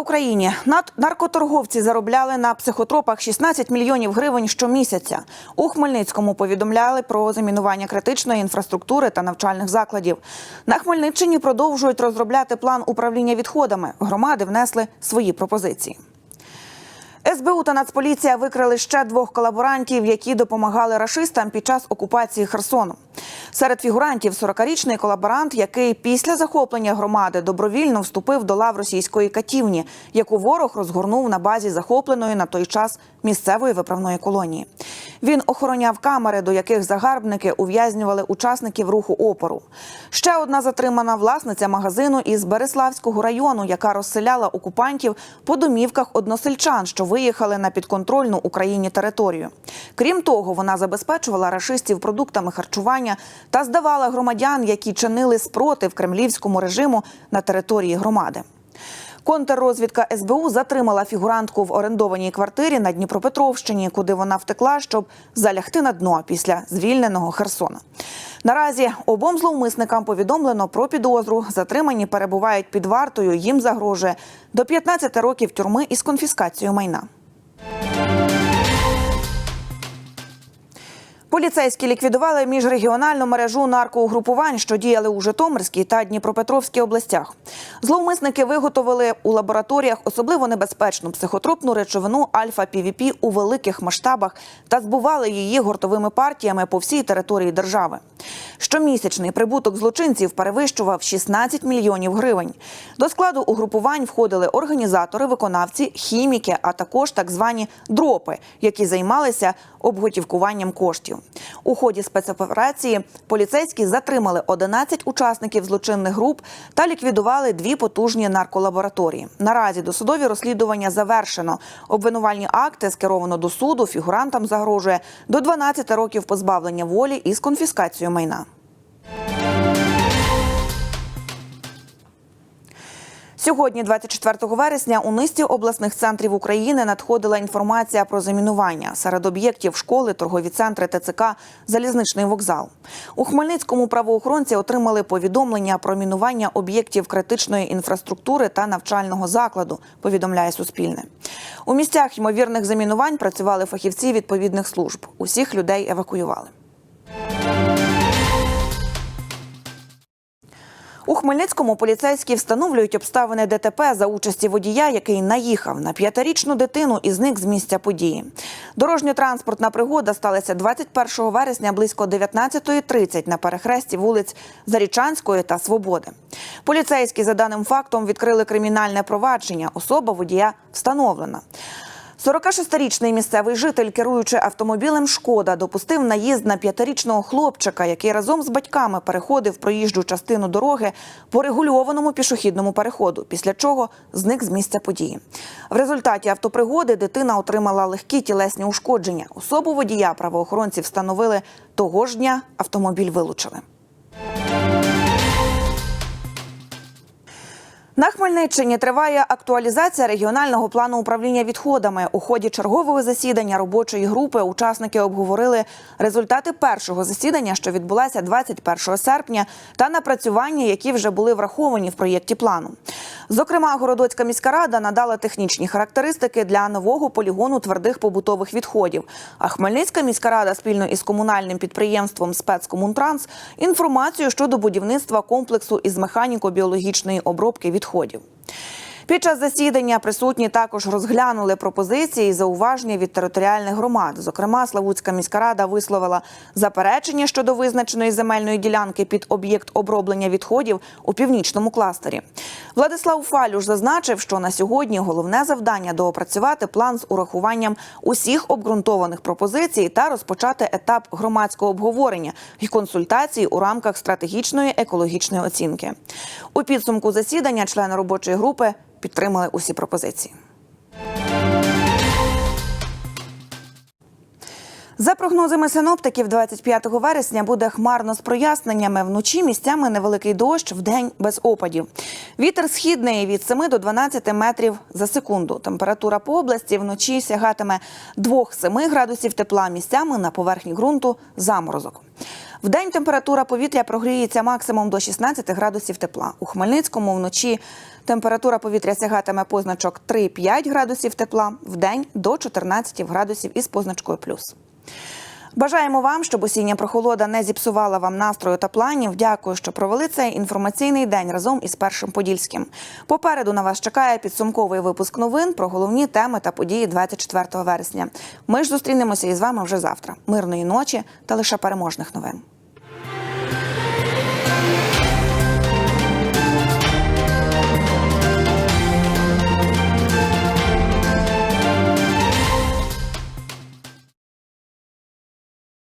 Україні Над- наркоторговці заробляли на психотропах 16 мільйонів гривень щомісяця. У Хмельницькому повідомляли про замінування критичної інфраструктури та навчальних закладів. На Хмельниччині продовжують розробляти план управління відходами. Громади внесли свої пропозиції. СБУ та Нацполіція викрили ще двох колаборантів, які допомагали рашистам під час окупації Херсону. Серед фігурантів 40-річний колаборант, який після захоплення громади добровільно вступив до лав російської катівні, яку ворог розгорнув на базі захопленої на той час місцевої виправної колонії. Він охороняв камери, до яких загарбники ув'язнювали учасників руху опору. Ще одна затримана власниця магазину із Береславського району, яка розселяла окупантів по домівках односельчан, що виїхали на підконтрольну Україні територію. Крім того, вона забезпечувала рашистів продуктами харчування та здавала громадян, які чинили спротив кремлівському режиму на території громади. Контррозвідка СБУ затримала фігурантку в орендованій квартирі на Дніпропетровщині, куди вона втекла, щоб залягти на дно після звільненого Херсона. Наразі обом зловмисникам повідомлено про підозру. Затримані перебувають під вартою. Їм загрожує до 15 років тюрми із конфіскацією майна. Поліцейські ліквідували міжрегіональну мережу наркоугрупувань, що діяли у Житомирській та Дніпропетровській областях. Зловмисники виготовили у лабораторіях особливо небезпечну психотропну речовину альфа-півіпі у великих масштабах та збували її гуртовими партіями по всій території держави. Щомісячний прибуток злочинців перевищував 16 мільйонів гривень. До складу угрупувань входили організатори, виконавці, хіміки, а також так звані дропи, які займалися обготівкуванням коштів. У ході спецоперації поліцейські затримали 11 учасників злочинних груп та ліквідували дві потужні нарколабораторії. Наразі досудові розслідування завершено. Обвинувальні акти скеровано до суду. Фігурантам загрожує до 12 років позбавлення волі із конфіскацією майна. Сьогодні, 24 вересня, у низці обласних центрів України надходила інформація про замінування серед об'єктів школи, торгові центри, ТЦК, залізничний вокзал. У Хмельницькому правоохоронці отримали повідомлення про мінування об'єктів критичної інфраструктури та навчального закладу. Повідомляє Суспільне. У місцях ймовірних замінувань працювали фахівці відповідних служб. Усіх людей евакуювали. У Хмельницькому поліцейські встановлюють обставини ДТП за участі водія, який наїхав на п'ятирічну дитину і зник з місця події. Дорожньо-транспортна пригода сталася 21 вересня близько 19.30 на перехресті вулиць Зарічанської та Свободи. Поліцейські за даним фактом відкрили кримінальне провадження. Особа водія встановлена. 46-річний місцевий житель, керуючи автомобілем Шкода, допустив наїзд на п'ятирічного хлопчика, який разом з батьками переходив проїжджу частину дороги по регульованому пішохідному переходу, після чого зник з місця події. В результаті автопригоди дитина отримала легкі тілесні ушкодження. Особу водія правоохоронці встановили того ж дня. Автомобіль вилучили. На Хмельниччині триває актуалізація регіонального плану управління відходами. У ході чергового засідання робочої групи учасники обговорили результати першого засідання, що відбулося 21 серпня, та напрацювання, які вже були враховані в проєкті плану. Зокрема, Городоцька міська рада надала технічні характеристики для нового полігону твердих побутових відходів. А Хмельницька міська рада спільно із комунальним підприємством спецкомунтранс інформацію щодо будівництва комплексу із механіко-біологічної обробки відходів. Під час засідання присутні також розглянули пропозиції і зауваження від територіальних громад. Зокрема, Славутська міська рада висловила заперечення щодо визначеної земельної ділянки під об'єкт оброблення відходів у північному кластері. Владислав Фалюш зазначив, що на сьогодні головне завдання доопрацювати план з урахуванням усіх обґрунтованих пропозицій та розпочати етап громадського обговорення і консультацій у рамках стратегічної екологічної оцінки. У підсумку засідання члени робочої групи підтримали усі пропозиції. За прогнозами синоптиків, 25 вересня буде хмарно з проясненнями. Вночі місцями невеликий дощ, вдень без опадів. Вітер східний від 7 до 12 метрів за секунду. Температура по області вночі сягатиме 2-7 градусів тепла. Місцями на поверхні ґрунту заморозок. Вдень температура повітря прогріється максимум до 16 градусів тепла. У Хмельницькому вночі температура повітря сягатиме позначок 3-5 градусів тепла, вдень до 14 градусів із позначкою плюс. Бажаємо вам, щоб осіння прохолода не зіпсувала вам настрою та планів. Дякую, що провели цей інформаційний день разом із першим подільським. Попереду на вас чекає підсумковий випуск новин про головні теми та події 24 вересня. Ми ж зустрінемося із вами вже завтра. Мирної ночі та лише переможних новин.